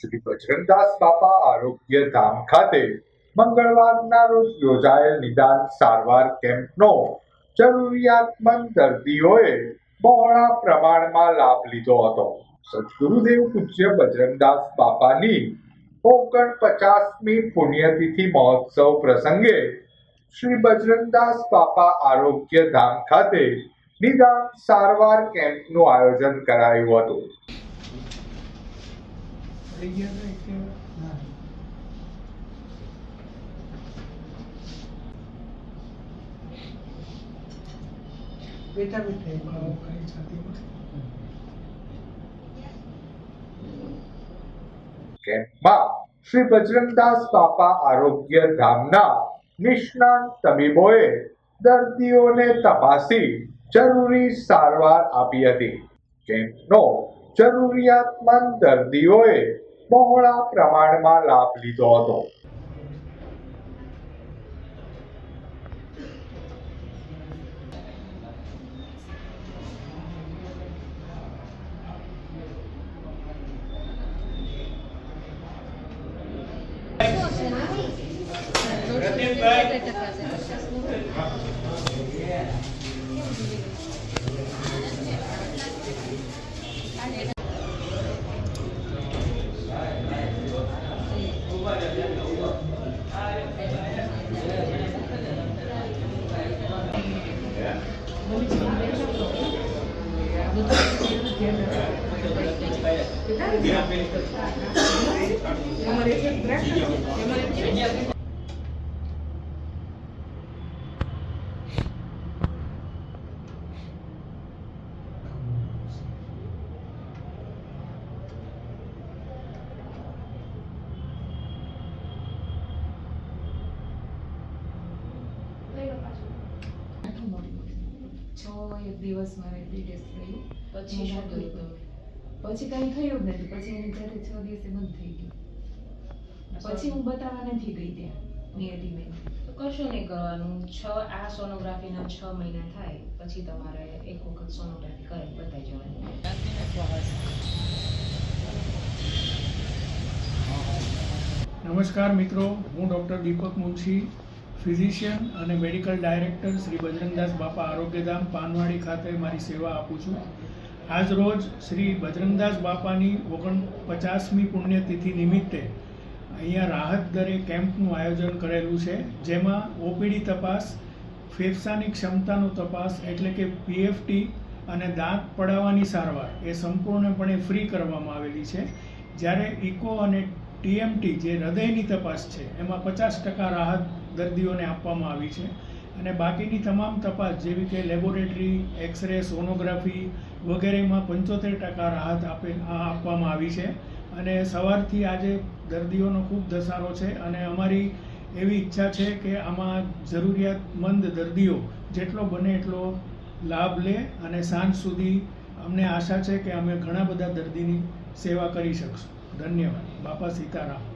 શ્રી બજરંગદાસ બાપા આરોગ્ય ધામ ખાતે મંગળવારના રોજ યોજાયેલ નિદાન સારવાર કેમ્પનો જરૂરિયાતમંદ દર્દીઓએ બહોળા પ્રમાણમાં લાભ લીધો હતો. સદગુરુદેવ પૂજ્ય બજરંગદાસ બાપાની ઓગણ પચાસમી પુણ્યતિથિ મહોત્સવ પ્રસંગે શ્રી બજરંગદાસ બાપા આરોગ્ય ધામ ખાતે નિદાન સારવાર કેમ્પનું આયોજન કરાયું હતું. થઈ ગયા હતા કે ના. બેટા બેઠા એવું કઈ છાતીમાં. કેમ્પમાં શ્રી બજરંગદાસ બાપા આરોગ્ય ધામના નિષ્ણાંત તબીબોએ દર્દીઓને તપાસી જરૂરી સારવાર આપી હતી કેમ્પનો જરૂરિયાતમંદ દર્દીઓએ બહોળા પ્રમાણમાં લાભ લીધો હતો. અમારે એક જ દ્રાક્ષ છ એક દિવસ મારે ડિટેસ થયું. પછી શું કર્યું તમે? પછી કંઈ થયું જ નથી. પછી એની જ્યારે છ દિવસે બંધ થઈ ગયું. પછી હું બતાવવા નથી ગઈ ત્યાં નિયતિ મેં તો કશું નહીં કરવાનું. છ આ સોનોગ્રાફીના છ મહિના થાય પછી તમારે એક વખત સોનોગ્રાફી કરે બતાવી જવાની. નમસ્કાર મિત્રો હું ડૉક્ટર દીપક મુનશી. ફિઝિશિયન અને મેડિકલ ડાયરેક્ટર શ્રી બજરંગદાસ બાપા આરોગ્યધામ પાનવાડી ખાતે મારી સેવા આપું છું. આજ રોજ શ્રી બજરંગદાસ બાપાની ઓગણ પચાસમી પુણ્યતિથિ નિમિત્તે અહીંયા રાહત દરે કેમ્પનું આયોજન કરેલું છે, જેમાં ઓપીડી તપાસ, ફેફસાની ક્ષમતાનો તપાસ એટલે કે પીએફટી અને દાંત પડાવવાની સારવાર એ સંપૂર્ણપણે ફ્રી કરવામાં આવેલી છે. જ્યારે ઇકો અને ટીએમટી જે હૃદયની તપાસ છે, એમાં પચાસ ટકા રાહત દર્દીઓને આપવામાં આવી છે. અને બાકીની તમામ તપાસ, જેવી કે લેબોરેટરી, એક્સરે, સોનોગ્રાફી વગેરેમાં પંચોતેર ટકા રાહત આપે આપવામાં આવી છે. અને સવારથી આજે દર્દીઓનો ખૂબ ધસારો છે અને અમારી એવી ઈચ્છા છે કે આમાં જરૂરિયાતમંદ દર્દીઓ જેટલો બને એટલો લાભ લે અને સાંજ સુધી અમને આશા છે કે અમે ઘણા બધા દર્દીની સેવા કરી શકશું. ધન્યવાદ. બાપા સીતારામ.